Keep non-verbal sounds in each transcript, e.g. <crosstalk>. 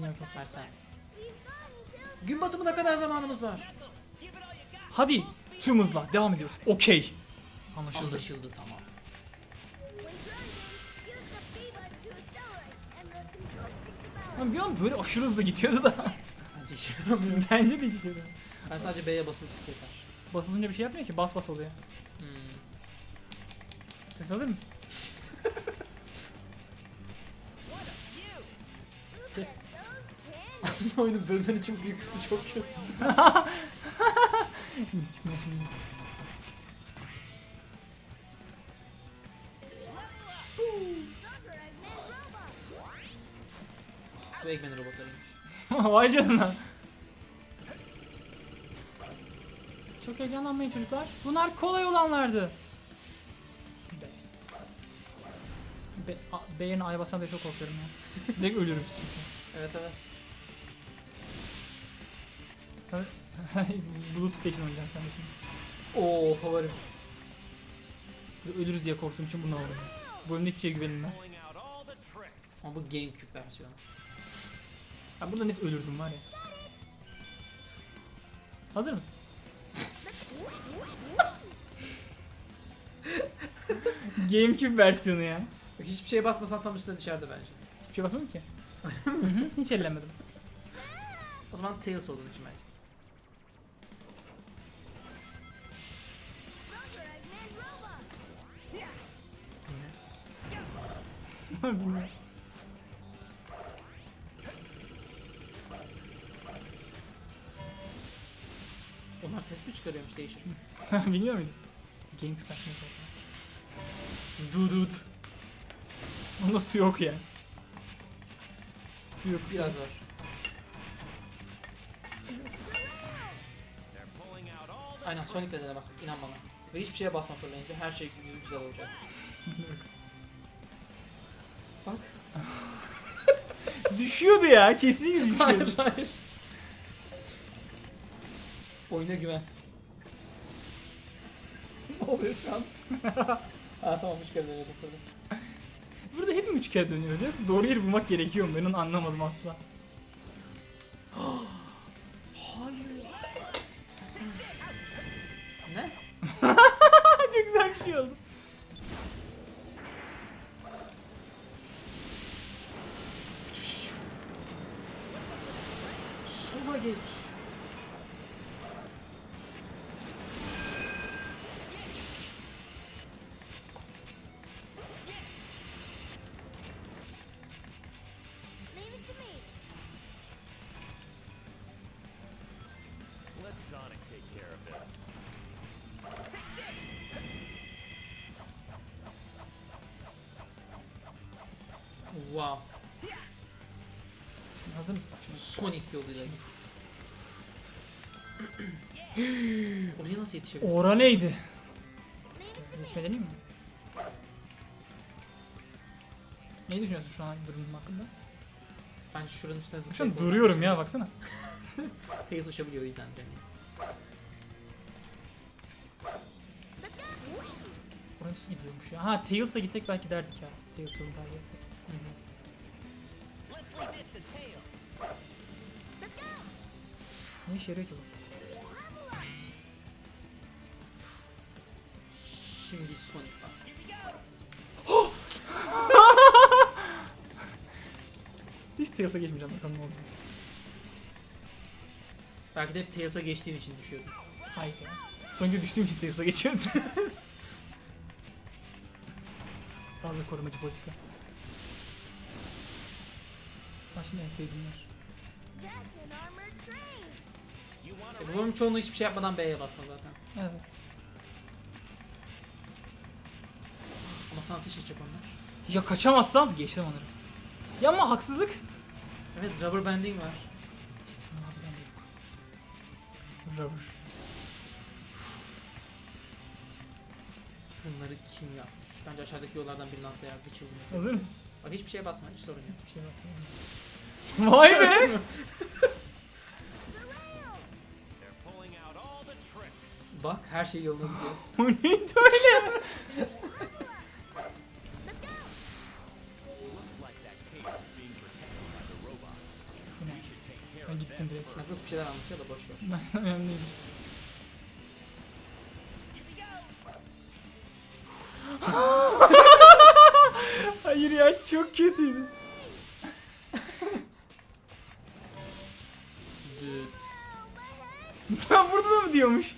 Çok. Versen. Gün batımına kadar zamanımız var. Hadi tüm hızla devam ediyoruz. Okey. Anlaşıldı. Anlaşıldı tamam. Lan bir an böyle aşırı hızlı gidiyordu da. Bence işe yaramıyor. Bence de gidiyordu. Ben sadece B'ye basılı tut yeter. Basılınca bir şey yapmıyor ki bas bas oluyor. Hmm. Ses hazır mısın? <laughs> Aslında oyunun bölümlerin çok büyük kısmı çok kötü. Mistik <laughs> maşini. Bu Eggman robotlarıymış. <laughs> Vay canına. Çok heyecanlanmayın çocuklar. Bunlar kolay olanlardı. B. B, A- B yerine A'ya bassam da çok korkuyorum ya. <laughs> Direkt ölürüz çünkü. Evet evet. <laughs> Blood Station oynayacağım sen de şimdi. Oo favorim. Ölürüz diye korktuğum için bunu aldım. Bu oyunda hiçbir şey güvenilmez. Ama bu Gamecube versiyonu. Ben burada net ölürdüm var ya. Hazır mısın? <laughs> Gamecube versiyonu ya. Hiçbir şeye basmasan tam üstüne düşerdi bence. Hiçbir şey basmadım ki. Hiç ellemedim. O zaman Tails olduğun için bence. <laughs> Onlar ses mi çıkarıyormuş değişik. <laughs> Biliyor muydun? Gamecube versiyonu zaten. Dudut. Onda su yok ya. Su yok su. Biraz var. Aynen Sonic de dene bak inan bana. Ve hiçbir şeye basma fırlayınca her şey güzel olacak. <laughs> Düşüyordu ya kesin <laughs> Hayır düşüyordu. hayır. Oyuna güven. <laughs> ne oluyor şu an? <laughs> ha tamam üç kere denedim. Burada hep mi üç kere dönüyoruz biliyor musun? Doğru yeri bulmak gerekiyor mu? Ben onu anlamadım asla. <gasps> Hayır. <gasps> ne? Çok güzel bir şey oldu. Wow. Hazır mısın? Bak şimdi. Sonic yoluyla. <clears throat> Oraya nasıl yetişebilirsin? Ora neydi? Geçme deneyeyim mi? Ne düşünüyorsun şu an durumum hakkında? Ben şuranın üstüne Şu an zıplayıp duruyorum ya oradan baksana. <laughs> Tails uçabiliyor o yüzden. Oraya nasıl gidiyormuş ya? Ha Tails'la gitsek belki derdik ya. Tails yolunu takip etsek. Ne işe yarıyor ki bu? Şimdi Sonic bak. <gasps> Hiç Tails'a geçmeyeceğim bakalım ne olacak. Belki de hep Tails'a geçtiğin için düşüyordun. Hayır ya. Sonuca düştüğüm için Tails'a geçiyordum. <laughs> Fazla korumacı politika. Başım en sevdiğim yer. E, bu bölüm çoğunluğu hiçbir şey yapmadan B'ye basma zaten. Evet. Ama sana ateş edecek onlar. Ya kaçamazsam geçtim onları. Ya ama haksızlık. Evet rubber banding var. Hepsinin adı bende yok. Rubber. Bunları kim yapmış? Bence aşağıdaki yollardan birini atlayarak yapıyor. Hazır mısın? Bak hiçbir şeye basma hiç sorun yok. Bir şey basmıyorum. Vay be! Bak her şey yoluna gidiyor. <laughs> O neydi öyle? Looks like that cave is being protected by the robots. Ben gittim direkt. Knuckles bir şeyler anlatıyor da boş ver. Ben önemli değil. Kötüydü. Düt. Ben burada da mı diyormuş?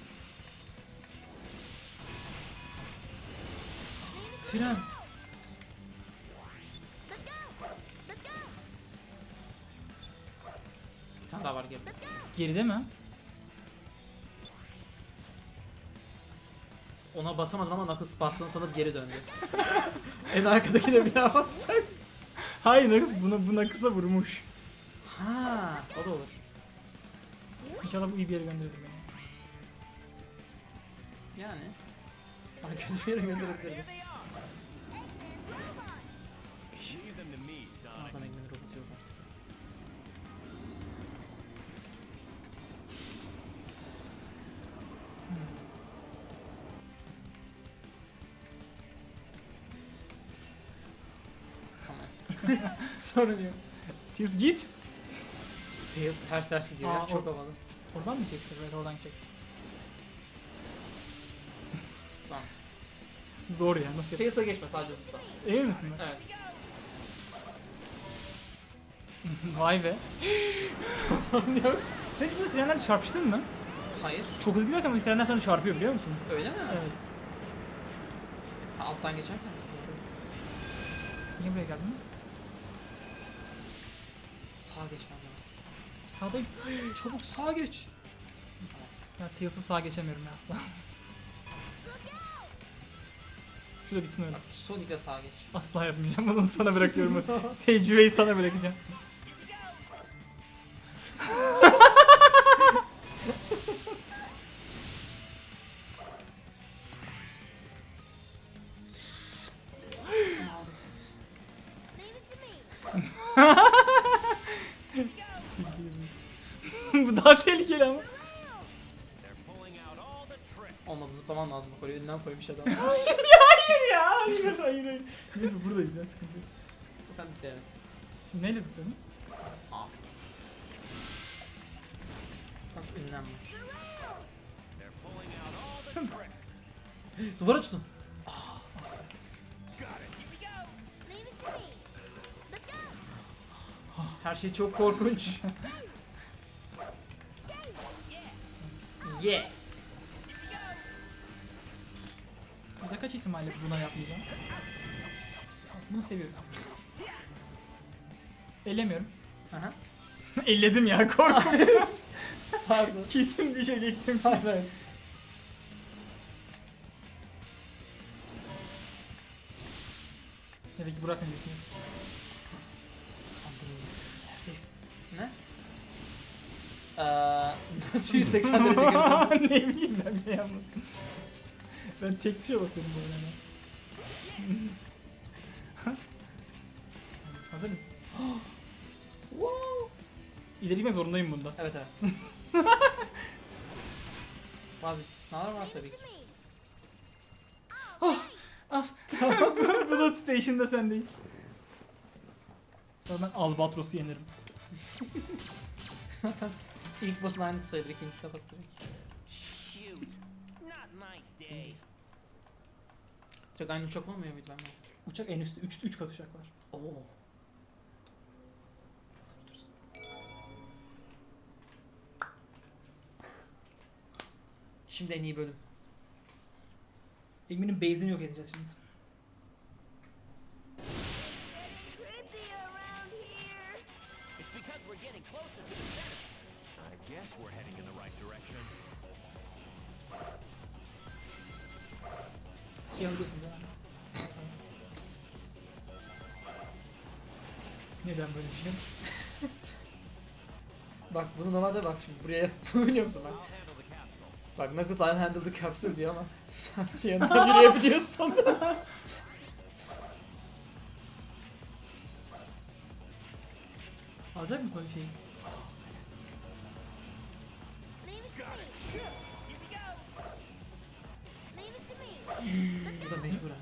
Tren. Bir tane daha var geride. Geride mi? Ona basamadın ama Knuckles bastığını sanıp geri döndü. <laughs> en arkadakine bir daha basacaksın. Hayır buna, buna kısa vurmuş. Ha, o da olur. İnşallah bu iyi bir yere gönderir beni. Yani. Daha kötü bir yere gönderebilirdi. <laughs> Sorun yok. Tilt git. Tails ters ters gidiyor Aa. Çok o- havalı. Oradan mı çekti? Evet oradan çekti. <laughs> Tamam. Zor ya nasıl yap? Tails'a geçme sadece zıpla. Emin misin? Evet. <laughs> Vay be. Sen hiç böyle trenlerle çarpıştın mı? Hayır. Çok hızlı gidersen bu trenler sana çarpıyor biliyor musun? Öyle mi? Evet. Ha, alttan geçerken. Niye buraya geldin? Sağa geçmem lazım. Sağdayım. <gasps> Çabuk sağa geç. Ya Tails'ı sağa geçemiyorum ya asla. <laughs> Şurada bitsin öyle. Bak Sonic'le sağa geç. Asla yapmayacağım. Bunu sana bırakıyorum. <laughs> Tecrübeyi sana bırakacağım. <laughs> tehlikeli ama. Olmadı zıplaman lazım. Bak oraya önünden koymuş adam. <laughs> Hayır ya. Hayır hayır hayır. Neyse buradayız ya sıkıntı yok. Zaten bitti evet. Şimdi neyle zıpladın? Aa. Bak önünden var. Duvara tutun. Her şey çok korkunç. <laughs> yeah. Burada kaç ihtimalle buna yapmayacağım? Bunu seviyorum. Ellemiyorum. Aha. <laughs> Elledim ya korkum. <laughs> Pardon. Kesin düşecektim. Hayır. 180 derece görüyorum? <laughs> ne bileyim ben şey yapmadım. Ben tek tuşa basıyorum bu oyuna. <laughs> Hazır mısın? wow. <gasps> İleri gitmek zorundayım bunda. Evet evet. <laughs> Bazı istisnalar var tabii ki. Al. Tamam. Blood Station'da sendeyiz. Sonra ben Albatros'u yenerim. İlk boss'un aynısı sayılır. Not my day. Direkt aynı uçak olmuyor muydu bende? Uçak en üstte. 3 3 kat uçak var. Oo. Şimdi en iyi bölüm. Eggman'in base'ini yok edeceğiz şimdi. Normalde bak şimdi buraya biliyor <laughs> musun bak. I'll. Bak Knuckles I handle the capsule diyor ama sadece <laughs> yanından yürüyebiliyorsun. <laughs> Alacak mısın o şeyi? Bu da mecburen.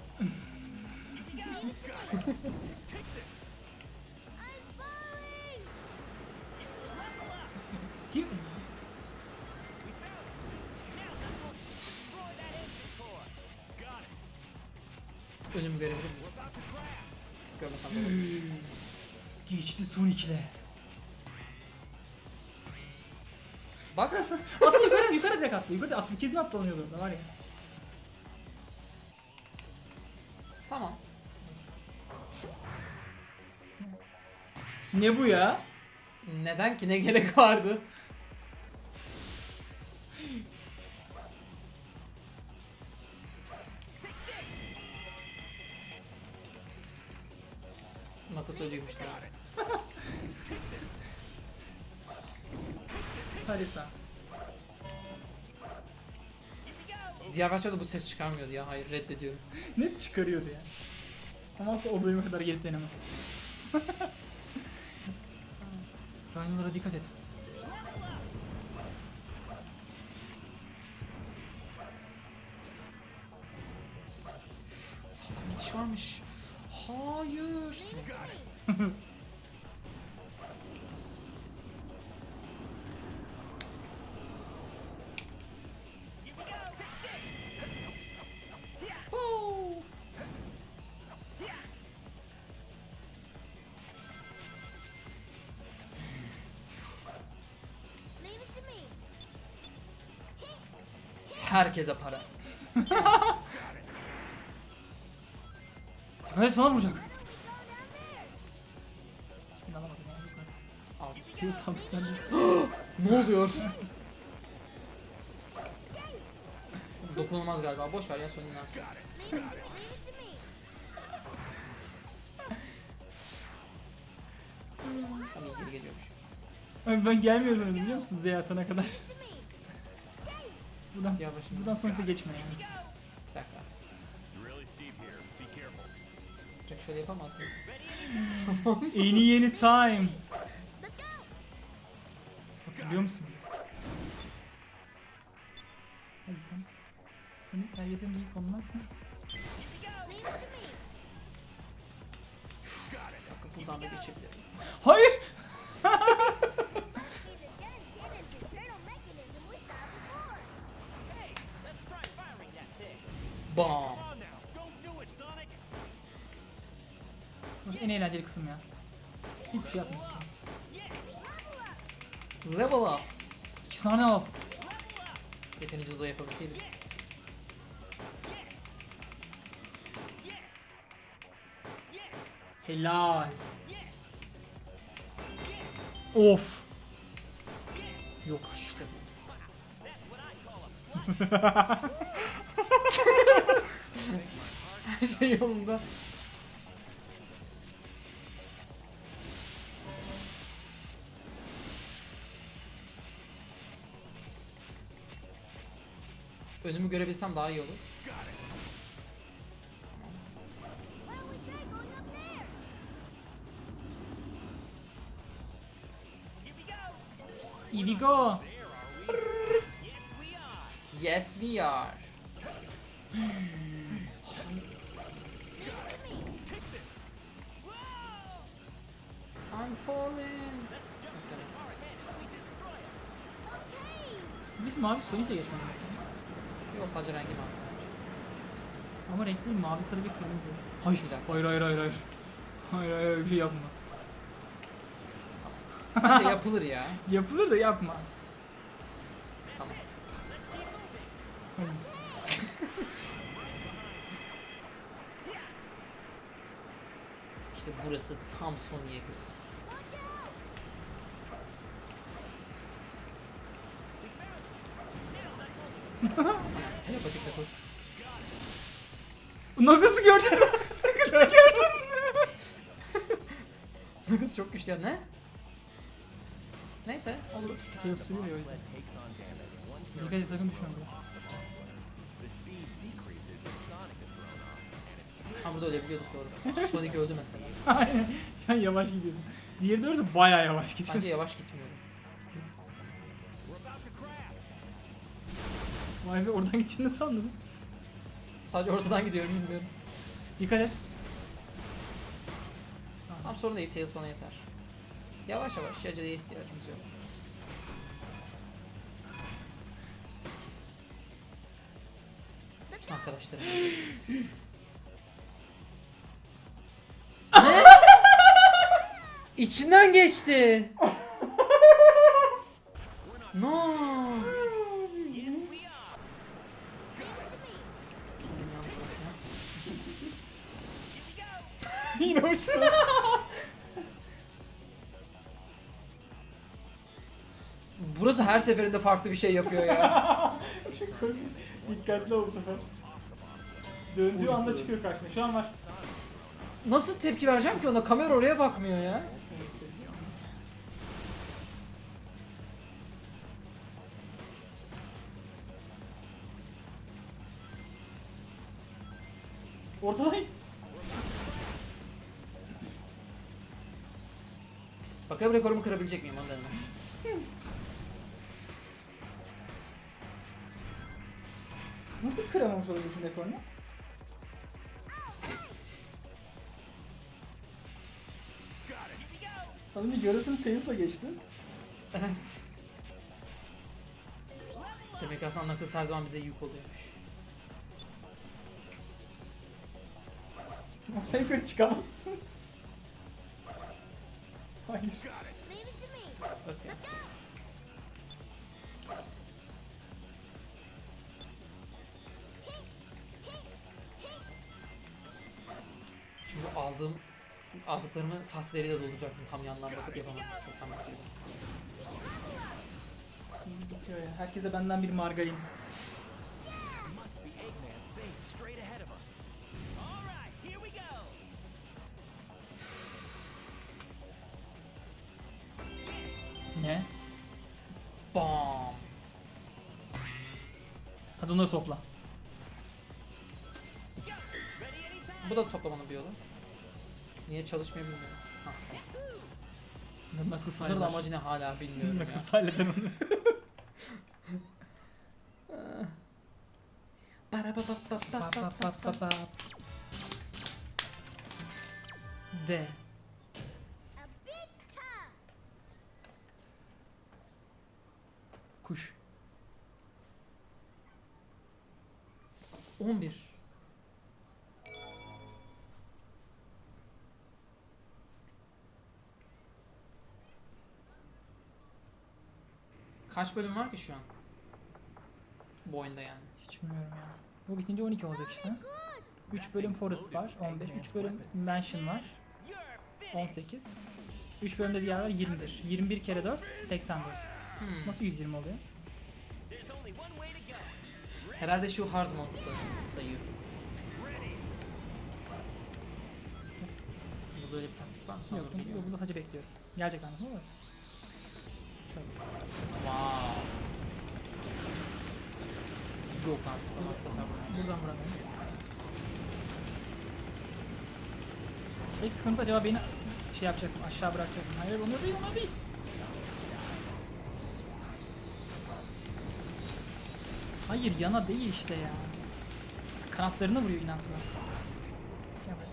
Geçti Sonic'le. Bak. <laughs> Atla yukarı yukarı direkt atla. Yukarı atla. Kedin atlanıyordu orada var ya. Tamam. Ne bu ya? Neden ki ne gerek vardı? Tamam. Sadece sağ. Diğer versiyonda bu ses çıkarmıyordu ya. Hayır reddediyorum. Net çıkarıyordu ya. Ama asla o bölüme kadar gelip denemem. Rhino'lara dikkat et. Sağdan gidiş varmış. Hayır. Herkese para. <laughs> Et sana vuracak. Al. Kill sandıktan Ne oluyor? Dokunulmaz galiba. Boş ver ya sonuna. Tam iyi geri geliyormuş. Ben, ben gelmiyor zannediyordum biliyor musun Z atana kadar. Buradan, Yavaş. buradan Sonic'te geçme yani. Bir dakika. Direkt şöyle yapamaz mıyım? <laughs> Any yeni time. Hatırlıyor musun? Hadi sen. To me. Bir dakika buradan da geçebilirim. Hayır! <laughs> Bam. En eğlenceli kısım ya. Hiçbir şey yapmıyorsun. Level up. İki tane al. Yeterince de yapabilseydim. Helal. Of. Yok işte. That's what I call a Her şey yolunda. Önümü görebilsem daha iyi olur. Here we go. Yes, we are. I'm falling. Bir mavi Sonic'e geçmem. Yok sadece rengi var. Ama renkli bir mavi, sarı ve kırmızı. Hayır, Bir dakika. hayır, hayır, hayır, hayır. Hayır, hayır, hayır, bir şey yapma. Bence yapılır ya. <laughs> Yapılır da yapma. Tamam. İşte burası tam Sony'e göre. Telepatik Knuckles. Knuckles'ı gördün mü? Knuckles'ı gördün mü? Knuckles çok güçlü ya ne? Neyse olur. Tails sürüyor o yüzden. Dikkat et sakın düşme buraya. Ha burada ölebiliyorduk doğru. Sonic öldü mesela. Aynen. Şu an yavaş gidiyorsun. Diğeri doğrusu bayağı yavaş gidiyorsun. Bence yavaş gitmiyorum. Vay be oradan <laughs> gideceğini sandım. Sadece ortadan gidiyorum bilmiyorum. Dikkat et. Tam sorun değil Tails bana yeter. Yavaş yavaş aceleye ihtiyacımız yok. Bütün. İçinden geçti. <laughs> <laughs> Yine uçtu. Burası her seferinde farklı bir şey yapıyor ya. <laughs> Dikkatli ol bu sefer. Döndüğü anda çıkıyor karşına. Şu an var. Nasıl tepki vereceğim ki ona? Kamera oraya bakmıyor ya. Ortadan Bakalım rekorumu kırabilecek miyim onu denemek. Nasıl kıramamış olabilirsin rekorunu? Az önce yarısını Tails'la geçti. Evet. Demek ki aslında Knuckles her zaman bize yük oluyormuş. Oraya yukarı çıkamazsın. Hayır. Okey. Şimdi aldığım aldıklarımı sahteleriyle dolduracaktım tam yandan bakıp yapamadım. Çoktan bitirdim. Şimdi bitiyor ya. Herkese benden bir margarin. Bam. Hadi onları topla. Bu da toplamanın bir yolu. Niye çalışmıyor bilmiyorum. Ha. Knuckles Bunların amacı ne hala bilmiyorum ya. Knuckles halleder onu. Pa, pa, pa, pa, pa. D. Kuş. 11. Kaç bölüm var ki şu an? Bu oyunda yani. Hiç bilmiyorum ya. Bu bitince 12 olacak işte. 3 bölüm Forest var, 15. 3 bölüm Mansion var, You're finished. 18. 3 bölümde diğer var 21. 21 kere 4, 84. Hmm. Nasıl 120 oluyor? Herhalde şu hard mode'da sayıyor. Burada öyle bir taktik var mı? Sana Yok, yok, burada sadece bekliyorum. Gelecek anlasın olur. Şöyle. Wow. Yok artık. Otomatik hasar vuruyor. Buradan vuramıyorum. Tek sıkıntı acaba beni şey yapacak mı? Aşağı bırakacak mı? Hayır onu değil onu değil. Hayır yana değil işte ya. Kanatlarını vuruyor inatla. Gel buraya.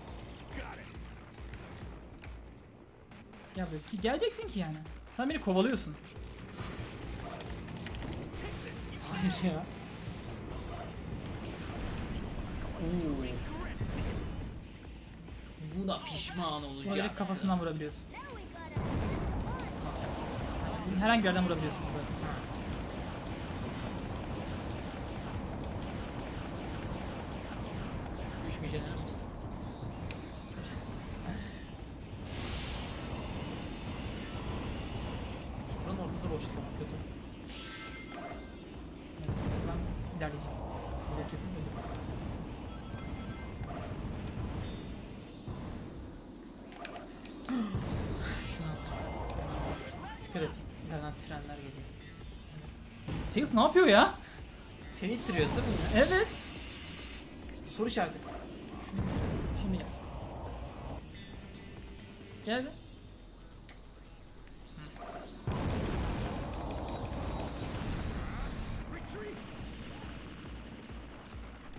Gel buraya. Ki geleceksin ki yani. Sen beni kovalıyorsun. Hayır ya. Oo. Buna pişman olacaksın. direkt kafasından vurabiliyorsun. Herhangi yerden vurabiliyorsun. Böyle. Emin misin? Buranın ortası boştu bana kötü. Evet, o yüzden ilerleyeceğim. Böyle kesin öldüm. Dikkat et. İleriden trenler geliyor. Tails ne yapıyor ya? Seni ittiriyordu değil mi? Evet. Soru işareti. Gel be.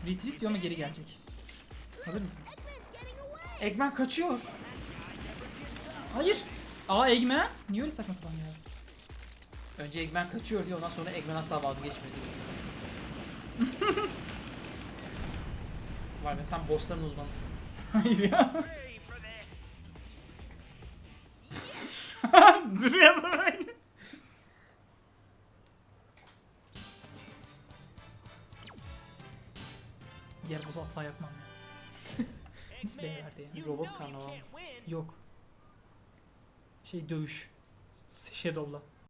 Retreat diyor ama geri gelecek. Hazır mısın? Eggman kaçıyor. Hayır. Aa Eggman. Niye öyle saçma sapan ya? Önce Eggman kaçıyor diyor ondan sonra Eggman asla vazgeçmiyor diyor. <laughs> Var ya sen bossların uzmanısın. Hayır ya. Duruyor da böyle. Diğer boss asla yapmam ya. <laughs> Nasıl B verdi ya? Robot karnaval. Yok. Şey dövüş. Shadow'la.